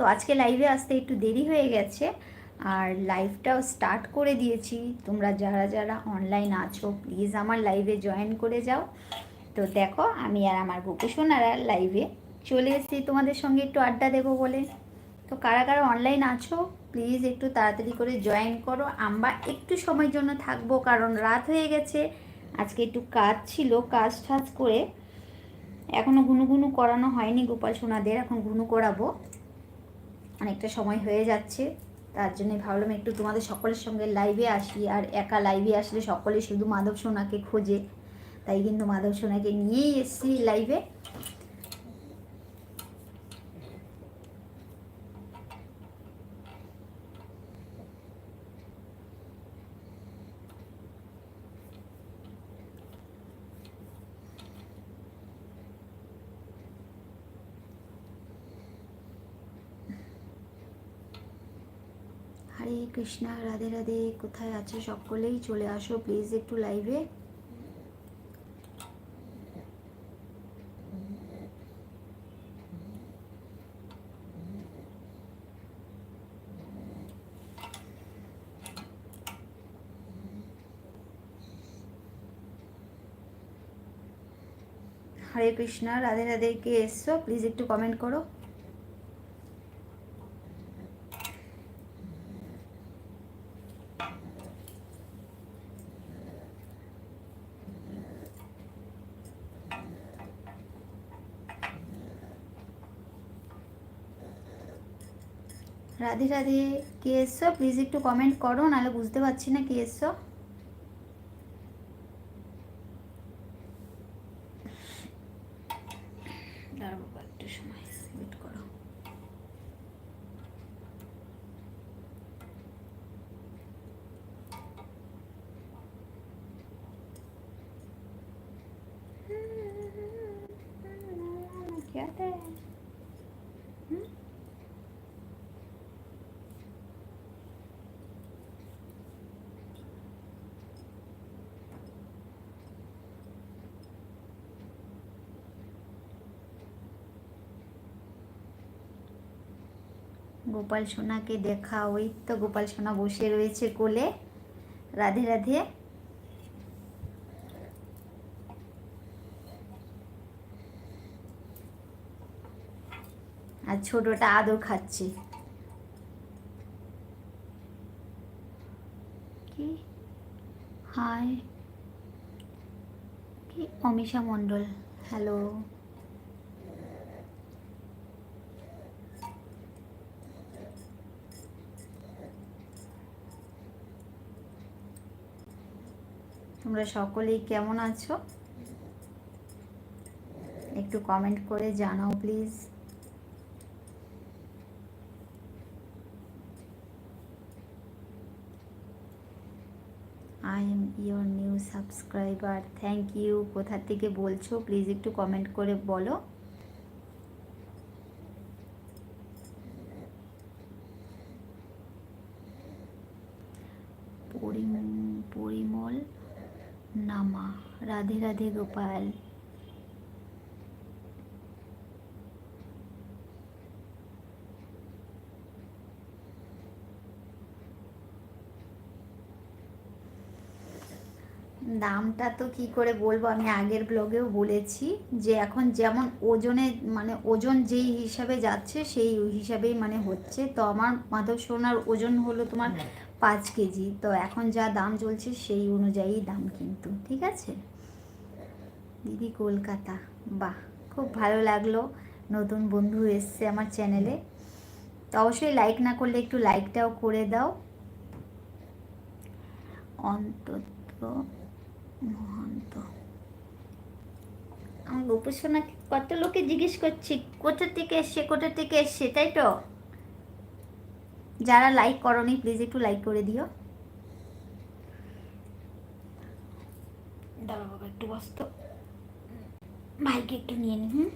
তো আজকে লাইভে আসতে একটু দেরি হয়ে গেছে। আর লাইভটাও স্টার্ট করে দিয়েছি। তোমরা যারা যারা অনলাইন আছো প্লিজ আমার লাইভে জয়েন করে যাও। তো দেখো, আমি আর আমার গোপসোনারা লাইভে চলে এসেছি। তোমাদের সঙ্গে একটু আড্ডা দেবো বলে। তো কারা কারা অনলাইন আছো প্লিজ একটু তাড়াতাড়ি করে জয়েন করো। আমরা একটু সময়ের জন্য থাকব, কারণ রাত হয়ে গেছে। আজকে একটু কাজ ছিল, কাজ টাজ করে। এখনও ঘুনু ঘুনু করানো হয়নি গোপাল সোনাদের, এখন ঘুনু করাবো। অনেকটা সময় হয়ে যাচ্ছে। তার জন্যে ভাবলাম একটু তোমাদের সকলের সঙ্গে লাইভে আসি। আর একা লাইভে আসলে সকলে শুধু মাধব সোনাকে খোঁজে। তাই কিন্তু মাধব সোনাকে নিয়েই এসছি লাইভে হরে কৃষ্ণা, রাধে রাধে। কোথায় আছে সকলেই? চলে আসো প্লিজ একটু লাইভে হরে কৃষ্ণা, রাধে রাধে। কে এসছো? প্লিজ একটু কমেন্ট করো। রাধে রাধে কে এসছো প্লিজ একটু কমেন্ট করো নাহলে বুঝতে পারছি না কে এসছো গোপাল সোনাকে দেখা, ওই তো গোপাল সোনা বসে রয়েছে কোলে। রাধে রাধে। আর ছোটটা আদর খাচ্ছে। কি? হাই কি? অমিশা মণ্ডল। হ্যালো। তোমরা সকলেই কেমন আছো? একটু কমেন্ট করে জানাও please I am your new subscriber thank you কোথা থেকে বলছো? প্লিজ একটু কমেন্ট করে বলো। রাধে গোপাল। দামটা তো কি করে বলব আমি আগের ব্লগেও বলেছি যে এখন যেমন ওজনে মানে ওজন যেই হিসাবে যাচ্ছে সেই হিসাবেই মানে হচ্ছে। তো আমার মাধব সোনার ওজন হলো তোমার পাঁচ কেজি। তো এখন যা দাম চলছে সেই অনুযায়ী দাম কিন্তু ঠিক আছে? দিদি কলকাতা। বাহ, খুব ভালো লাগল। নতুন বন্ধু এসছে আমার চ্যানেলে তো অবশ্যই লাইক না করলে একটু লাইকটাও করে দাও। অন্তত মহন্ত। আমার গোপসোনা কত লোকে জিজ্ঞেস করছি, কোথা থেকে এসছে, কোথা থেকে এসছে, তাই তো? যারা লাইক করনি প্লিজ একটু লাইক করে দিও। দাঁড়া বাবা, একটু বসত। ভাইকে একটু নিয়ে নি, হুম?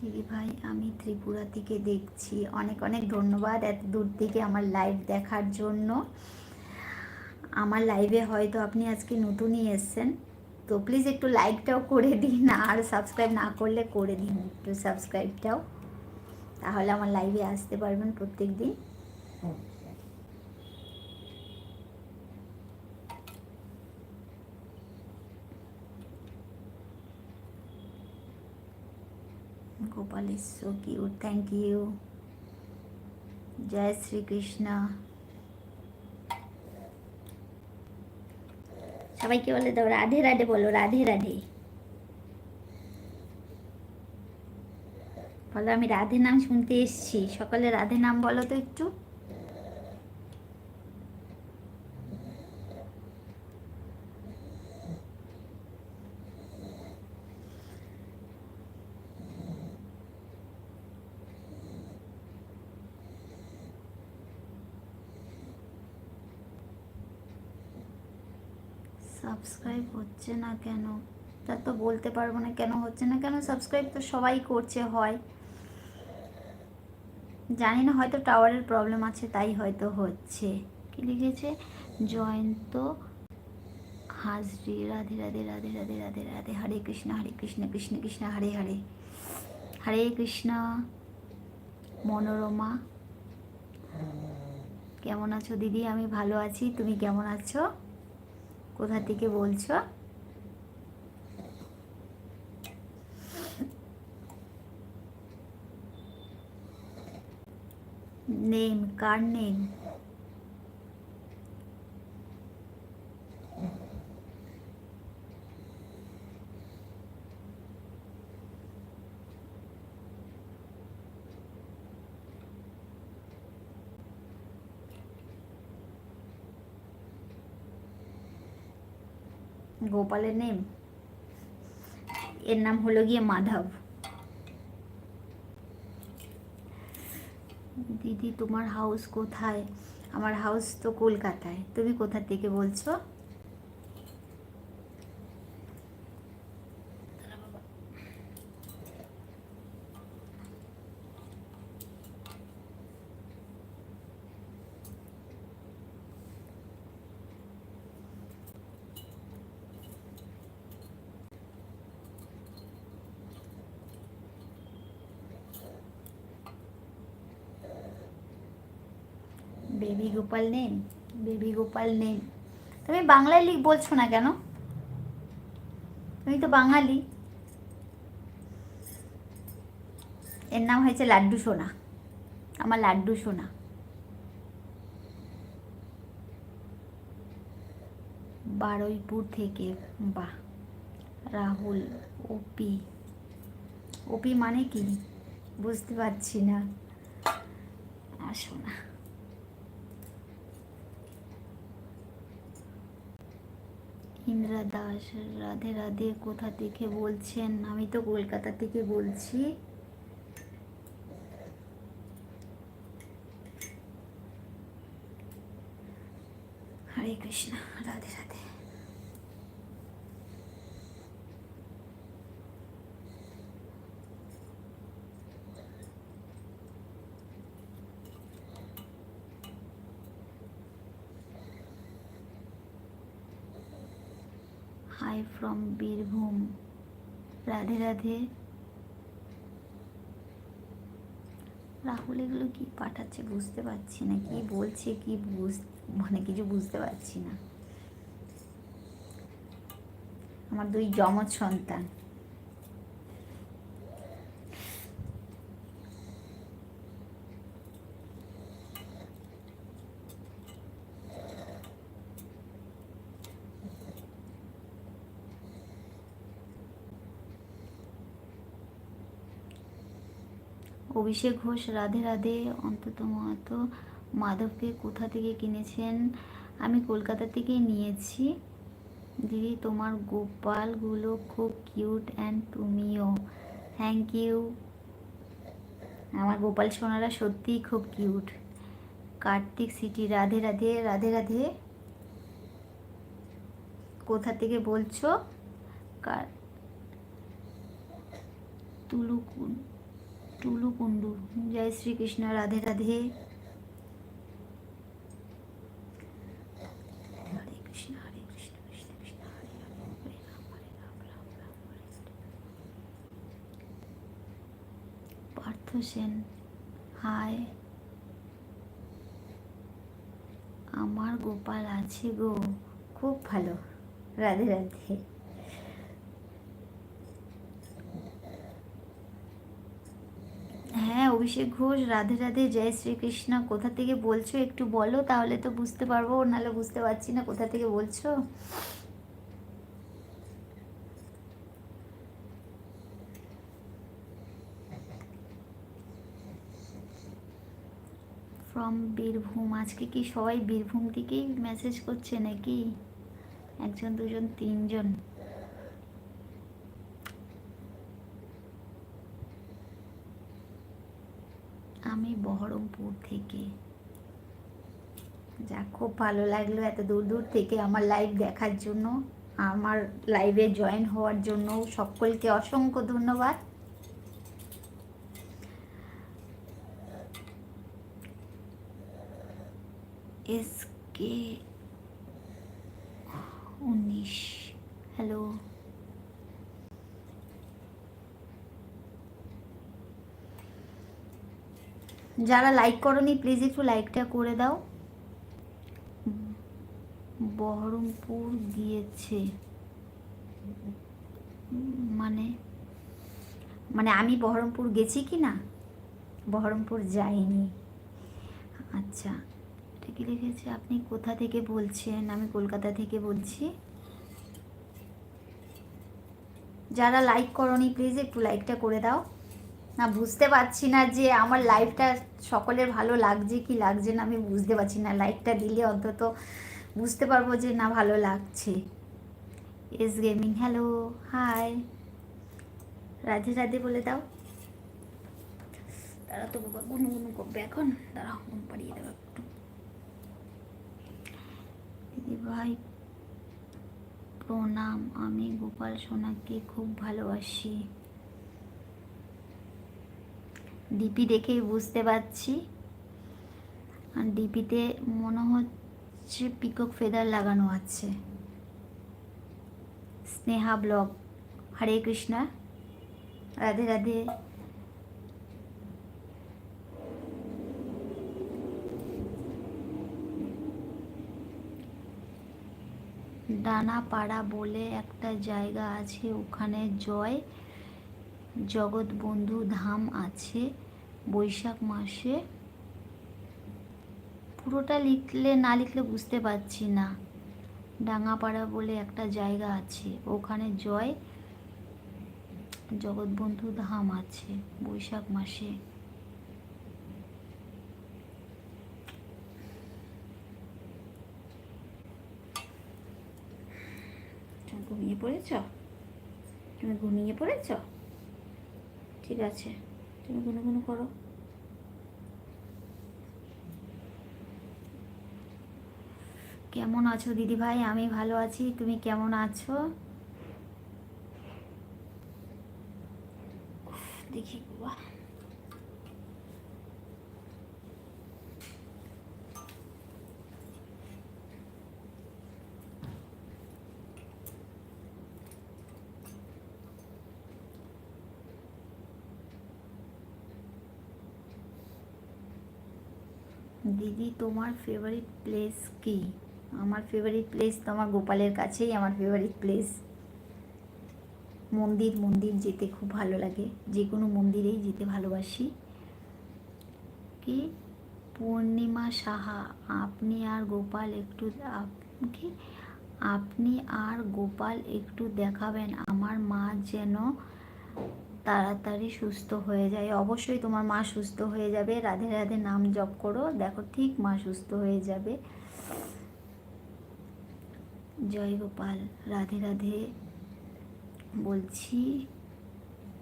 দিদি ভাই, আমি ত্রিপুরা থেকে দেখছি। অনেক অনেক ধন্যবাদ এত দূর থেকে আমার লাইভ দেখার জন্য। আমার লাইভে হয়তো আপনি আজকে নতুনই এসছেন। তো প্লিজ একটু লাইকটাও করে দিন আর সাবস্ক্রাইব না করলে করে দিন একটু সাবস্ক্রাইবটাও তাহলে আমার লাইভে আসতে পারবেন প্রত্যেক দিন Gopal is so cute thank you জয় শ্রীকৃষ্ণ। সবাইকে বলে দাও, রাধে রাধে বলো, রাধে রাধে। বলো, আমি রাধে নাম শুনতে এসছি। সকালে রাধে নাম বলো তো একটু। সাবস্ক্রাইব হচ্ছে না কেন? তা তো বলতে পারব না কেন হচ্ছে না কেন? সাবস্ক্রাইব তো সবাই করছে, হয়। জানি না, হয়তো টাওয়ারের প্রবলেম আছে, তাই হয়তো হচ্ছে। কি লিখেছে? জয়ন্ত হাজরি, রাধে রাধে রাধে রাধে রাধে রাধে, হরে কৃষ্ণ হরে কৃষ্ণ কৃষ্ণ কৃষ্ণ, হরে হরে। হরে কৃষ্ণ, মনোরমা। কেমন আছো দিদি? আমি ভালো আছি, তুমি কেমন আছো? কোথা থেকে বলছো? নেম কার নেম গোপালের নেম এর নাম হলো গিয়ে মাধব। দিদি, তোমার হাউস কোথায়? আমার হাউস তো কলকাতায়। তুমি কোথা থেকে বলছো? Baby Gopal name baby Gopal name তুমি বাংলায় লিখ বলছো না কেন? তুমি তো বাঙালি। এর নাম হয়েছে লাড্ডু সোনা। আমার লাড্ডু সোনা। বারুইপুর থেকে, বাহ, রাহুল, ওপি। ওপি মানে কি? বুঝতে পারছি না। আসো না ইন্দ্রা দাস, রাধে রাধে, কোথা থেকে বলছেন? আমি তো কলকাতা থেকে বলছি। Hare Krishna, Radhe Radhe hi from Birbhum. Radhe Radhe. Rahul এগুলো কি পাঠাচ্ছে বুঝতে পারছি না। কি বলছে, কি বুঝ মানে কিছু বুঝতে পারছি না। আমার দুই যমজ সন্তান। অভিষেক ঘোষ, রাধে রাধে, অন্তত মাহাতো মাধবকে কোথা থেকে কিনেছেন? আমি কলকাতা থেকে নিয়েছি। দিদি, তোমার গোপালগুলো খুব কিউট অ্যান্ড তুমিও। থ্যাংক ইউ আমার গোপাল সোনারা সত্যিই খুব কিউট। কার্তিক, সিটি, রাধে রাধে রাধে রাধে। কোথা থেকে বলছো? কার তুলুকুন। টুলু কুন্ডু জয় শ্রীকৃষ্ণ, রাধে রাধে। পার্থ সেন হাই আমার গোপাল আছে গো। খুব ভালো। রাধে রাধে হ্যাঁ অভিষেক ঘোষ, রাধে রাধে, জয় শ্রীকৃষ্ণ। কোথা থেকে বলছো একটু বলো, তাহলে তো বুঝতে পারব নাহলে বুঝতে পারছি না। কোথা থেকে বলছো? ফ্রম বীরভূম। আজকে কি সবাই বীরভূম থেকেই মেসেজ করছে নাকি? একজন, দুজন, তিনজন। আমি বহরমপুর থেকে। যা খুব ভালো লাগল এত দূর দূর থেকে আমার লাইভ দেখার জন্য। আমার লাইভে জয়েন হওয়ার জন্য সকলকে অসংখ্য ধন্যবাদ। এস কে উনিশ হ্যালো যারা লাইক করনি প্লিজ একটু লাইকটা করে দাও। বহরমপুর গিয়েছে। মানে মানে আমি বহরমপুর গেছি কি না? বহরমপুর যাইনি। আচ্ছা এটা কি লিখেছে? আপনি কোথা থেকে বলছেন? আমি কলকাতা থেকে বলছি। যারা লাইক করনি প্লিজ একটু লাইকটা করে দাও। না, বুঝতে পারছি না যে আমার লাইফটা সকলের ভালো লাগছে কি লাগছে না, আমি বুঝতে পারছি না। লাইকটা দিলে অন্তত বুঝতে পারব যে না, ভালো লাগছে। S gaming hello hi Radhe Radhe বলে দাও। তারা তো বাবা গুনু গুনু করবে এখন। তারা ঘুম পাড়িয়ে দেবে একটু। দিদি ভাই, প্রণাম। আমি গোপাল সোনাকে খুব ভালোবাসি। ডিপি দেখেই বুঝতে পারছি। আর ডিপিতে মনে হচ্ছে পিকক ফেদার লাগানো আছে। স্নেহা ব্লগ। হরে কৃষ্ণা। রাধে রাধে। ডানাপাড়া বলে একটা জায়গা আছে, ওখানে জয়। জগৎবন্ধু ধাম আছে, বৈশাখ মাসে। পুরোটা লিখলে, না লিখলে বুঝতে পারছি না। ডাঙ্গাপাড়া বলে একটা জায়গা আছে, ওখানে জয়। জগৎবন্ধু ধাম আছে, বৈশাখ মাসে। ঘুমিয়ে পড়েছ? তুমি ঘুমিয়ে পড়েছ? ঠিক আছে। তুমি গুনে গুনে করো। কেমন আছো দিদি ভাই? আমি ভালো আছি। তুমি কেমন আছো? দেখি বাবা দিদি, তোমার ফেভারিট প্লেস কি? আমার ফেভারিট প্লেস তো আমার গোপালের কাছেই, আমার ফেভারিট প্লেস মন্দির মন্দির যেতে খুব ভালো লাগে। যে কোনো মন্দিরেই যেতে ভালোবাসি। কি? পূর্ণিমা সাহা, আপনি আর গোপাল একটু কি? আপনি আর গোপাল একটু দেখাবেন। আমার মা যেন তাড়াতাড়ি সুস্থ হয়ে যায়। অবশ্যই তোমার মা সুস্থ হয়ে যাবে। রাধে রাধে নাম জপ করো। দেখো ঠিক মা সুস্থ হয়ে যাবে। জয় গোপাল। রাধে রাধে বলছি,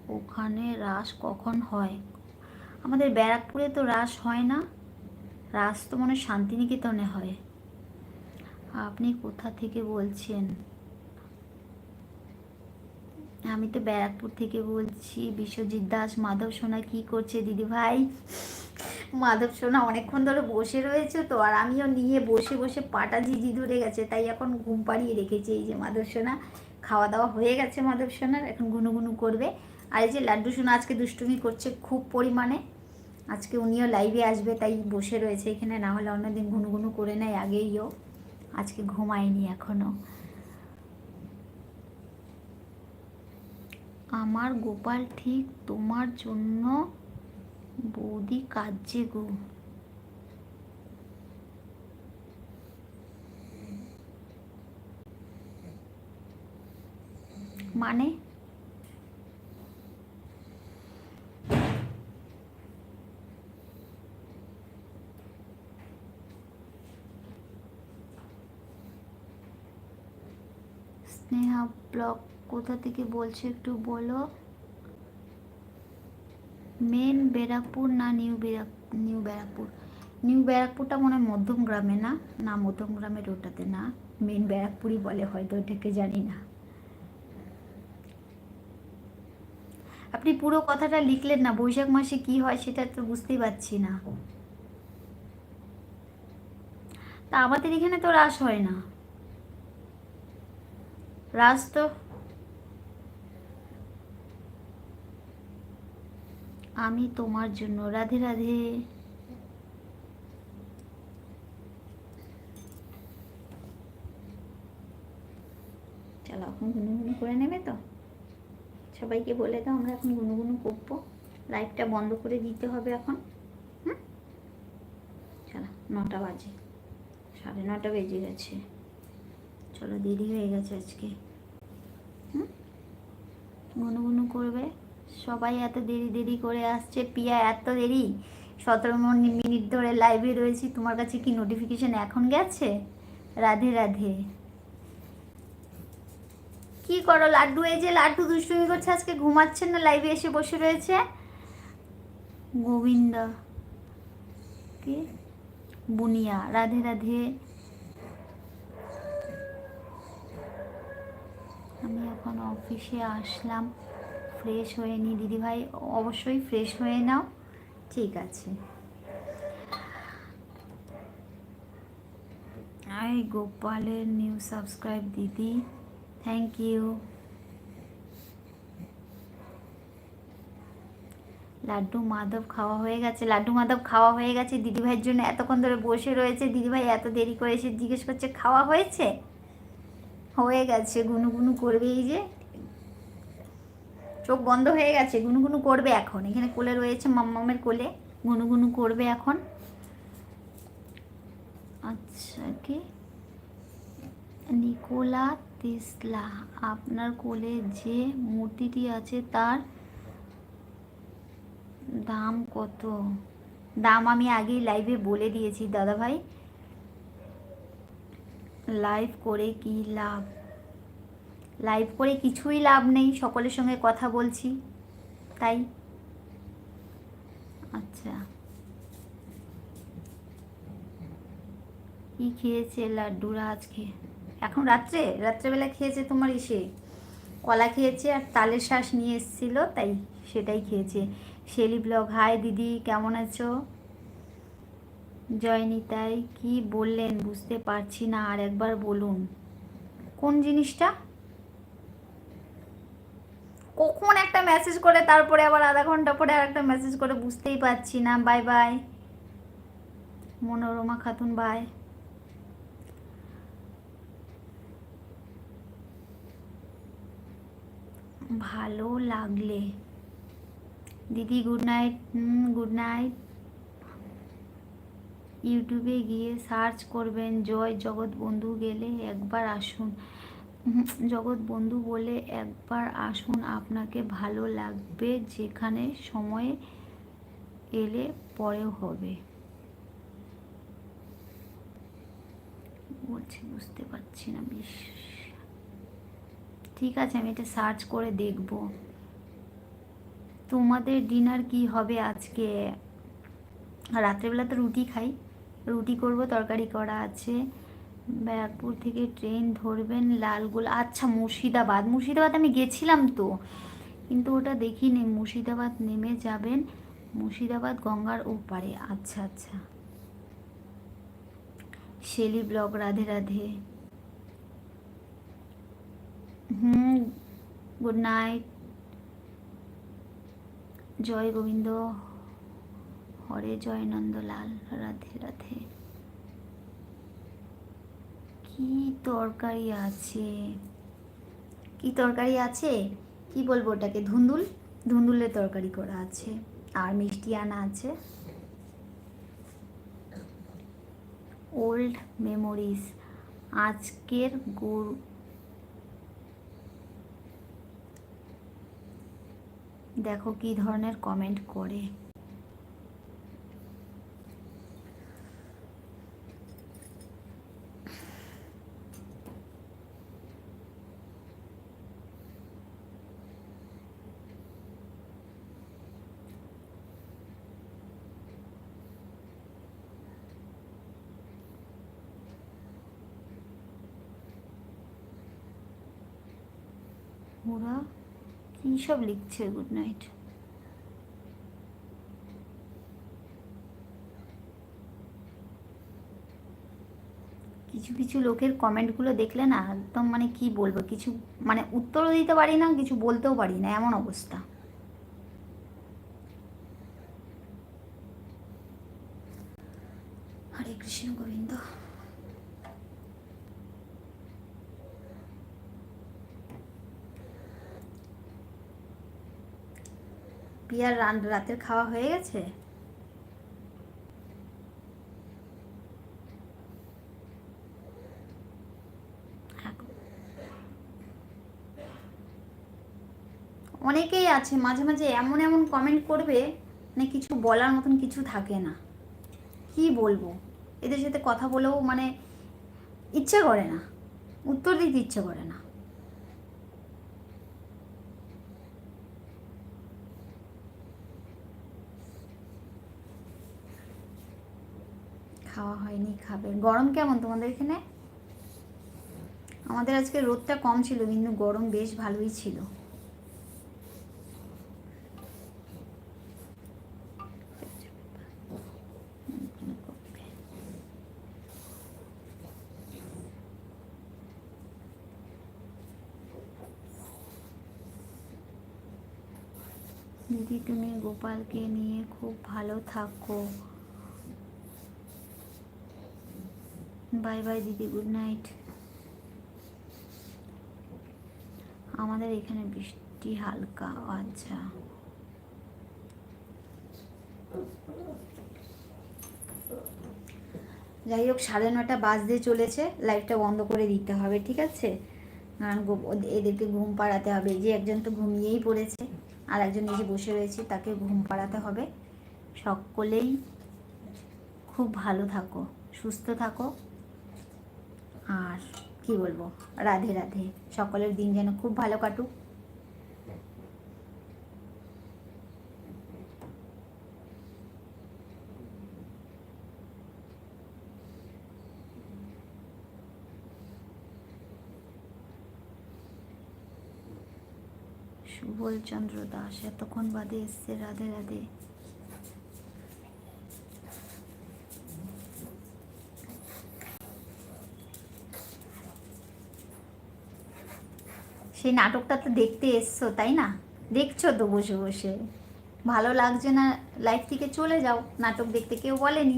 ওখানে রাস কখন হয়? আমাদের ব্যারাকপুরে তো রাস হয় না। রাস তো মনে শান্তিনিকেতনে হয়। আপনি কোথা থেকে বলছেন? আমি তো ব্যারাকপুর থেকে বলছি, বিশ্বজিৎ দাস, মাধব সোনা কি করছে দিদি ভাই? মাধব সোনা অনেকক্ষণ ধরে বসে রয়েছে তো, আর আমিও নিয়ে বসে বসে পাটা ঝিঝি ধরে গেছে, তাই এখন ঘুম পাড়িয়ে রেখেছি এই যে মাধব সোনা। খাওয়া দাওয়া হয়ে গেছে মাধব সোনার, এখন গুনু করবে। আর এই যে লাড্ডু সোনা আজকে দুষ্টুমি করছে খুব পরিমাণে। আজকে উনিও লাইভে আসবে, তাই বসে রয়েছে এখানে, না হলে অন্যদিন ঘুনু ঘুনু করে নেয় আগেইও আজকে ঘুমায়নি এখনও। আমার গোপাল ঠিক তোমার জন্য বৌদি কাজে গো। মানে? স্নেহা ব্লগ কোথা থেকে বলছো একটু বলো? মেন ব্যারাকপুর না new Barrack, new Barrackpore? New ব্যারাকপুরটা মনে হয় মধ্যম গ্রামে না? না, মধ্যম গ্রামের ওটাতে না। মেন ব্যারাকপুরই বলে হয়তো ওটাকে জানি না। আপনি পুরো কথাটা লিখলেন না, বৈশাখ মাসে কি হয় সেটা তো বুঝতেই পারছি না। তা আমাদের এখানে তো রাস হয় না। রাস তো আমি তোমার জন্য। রাধে রাধে। চলো, এখন গুনুগুনু করে নেবে তো? সবাইকে বলে দাও, আমরা এখন গুনুগুনু করব। লাইভটা বন্ধ করে দিতে হবে এখন। হুম? চলো, নটা বাজে। সাড়ে নটা বেজে গেছে। চলো, দেরি হয়ে গেছে আজকে। হুম? গুনু করবে? সবাই এত দেরি দেরি করে আসছে। পিয়া, এত দেরি? সতেরো মিনিট ধরে লাইভে রয়েছি। তোমার কাছে কি নোটিফিকেশন এখন গেছে? রাধে রাধে। কি করো লাড্ডু? এই যে লাড্ডু দুষ্টুমি করছে, আজকে ঘুমাচ্ছেন না লাইভে এসে বসে রয়েছে। গোবিন্দ। কি? বুনিয়া। রাধে রাধে। আমি এখন অফিসে আসলাম। ফ্রেশ হয়ে নি। দিদিভাই, অবশ্যই ফ্রেশ হয়ে নাও। ঠিক আছে। আই গোপালের নিউ সাবস্ক্রাইব দিদি। থ্যাংক ইউ লাড্ডু মাধব খাওয়া হয়ে গেছে। লাড্ডু মাধব খাওয়া হয়ে গেছে। দিদিভাইয়ের জন্য এতক্ষণ ধরে বসে রয়েছে। দিদিভাই এত দেরি করে এসে জিজ্ঞেস করছে, খাওয়া হয়েছে? হয়ে গেছে। গুনু গুনু করবে এই যে। চোখ বন্ধ হয়ে গেছে, গুনুগুনু করবে এখন। এখানে কোলে রয়েছে মাম্মামের কোলে, গুনুগুনু করবে এখন। আচ্ছা কি? নিকোলা তেসলা, আপনার কোলে যে মূর্তিটি আছে তার দাম কত? দাম আমি আগেই লাইভে বলে দিয়েছি দাদা ভাই লাইভ করে কি লাভ? লাইভ করে কিছুই লাভ নেই, সকলের সঙ্গে কথা বলছি, তাই? আচ্ছা। কি খেয়েছে লাড্ডুরা আজকে? এখন রাত্রে? রাত্রেবেলা খেয়েছে তোমার ইসে? কলা খেয়েছে আর তালের শ্বাস নিয়ে এসেছিল, তাই সেটাই খেয়েছে। শেলি ব্লগ, হাই দিদি, কেমন আছো? জয়নিতাই কি বললেন বুঝতে পারছি না, আর একবার বলুন। কোন জিনিসটা? কখন একটা মেসেজ করে, তারপরে আবার আধা ঘণ্টা পরে আর একটা মেসেজ করে, বুঝতেই পারছি না। Bye bye Manorama Khatun bye ভালো লাগলে। দিদি গুড নাইট গুড নাইট ইউটিউবে গিয়ে সার্চ করবেন, জয় জগৎ বন্ধু গেলে একবার আসুন। জগৎ বন্ধু বলে একবার আসুন, আপনাকে ভালো লাগবে যেখানে সময় এলে পরেও হবে। বলছি, বুঝতে পারছি না, বেশ। ঠিক আছে, আমি এটা সার্চ করে দেখব। তোমাদের ডিনার কি হবে আজকে? রাত্রেবেলা তো রুটি খাই। রুটি করব, তরকারি করা আছে। ব্যারাকপুর থেকে ট্রেন ধরবেন লালগোলা। আচ্ছা মুর্শিদাবাদ। মুর্শিদাবাদ আমি গেছিলাম তো, কিন্তু ওটা দেখিনি। মুর্শিদাবাদ নেমে যাবেন। মুর্শিদাবাদ গঙ্গার ওপারে। আচ্ছা আচ্ছা। Shelly blog Radhe Radhe. Hmm, good night. জয় গোবিন্দ। হরে জয় নন্দলাল। রাধে রাধে। কি তরকারি আছে? কি তরকারি আছে? কি বলব ওটাকে? ধুন্দুল? ধুন্দুলের তরকারি করা আছে। আর মিষ্টি আনা আছে। ওল্ড মেমোরিজ আজকের গুড়। দেখো কি ধরনের কমেন্ট করে। ওরা কী সব লিখছে? গুড নাইট কিছু কিছু লোকের কমেন্টগুলো দেখলে না একদম মানে কি বলব? কিছু মানে উত্তরও দিতে পারি না, কিছু বলতেও পারি না, এমন অবস্থা হরে কৃষ্ণ গোবিন্দ পিয়ার রান রাতের খাওয়া হয়ে গেছে? অনেকেই আছে, মাঝে মাঝে এমন এমন কমেন্ট করবে মানে কিছু বলার মতন কিছু থাকে না। কি বলব? এদের সাথে কথা বলেও মানে ইচ্ছে করে না। উত্তর দিতে ইচ্ছে করে না। খাওয়া হয়নি, খাবে। গরম কেমন তোমাদের এখানে? আমাদের আজকে রোদটা কম ছিল, কিন্তু গরম বেশ ভালোই ছিল। দিদি, তুমি গোপালকে নিয়ে খুব ভালো থাকো। বাই বাই দিদি, গুড নাইট। আমাদের এখানে বৃষ্টি হালকা আচ্ছা। যাই হোক, সাড়ে নটা বাজতে চলেছে, লাইটটা বন্ধ করে দিতে হবে, ঠিক আছে? কারণ এদেরকে ঘুম পাড়াতে হবে। যে একজন তো ঘুমিয়েই পড়েছে, আর একজন এসে বসে রয়েছে, তাকে ঘুম পাড়াতে হবে। সকলেই খুব ভালো থাকো, সুস্থ থাকো। আর কি বলব? রাধে রাধে। সকলের দিন যেন খুব ভালো কাটুক। সুবল চন্দ্র দাস, এতক্ষণ বাদে এসছে রাধে রাধে। সেই নাটকটা তো দেখতে এসছো, তাই না? দেখছ তো বসে বসে। ভালো লাগছে না লাইফ থেকে চলে যাও। নাটক দেখতে কেউ বলেনি।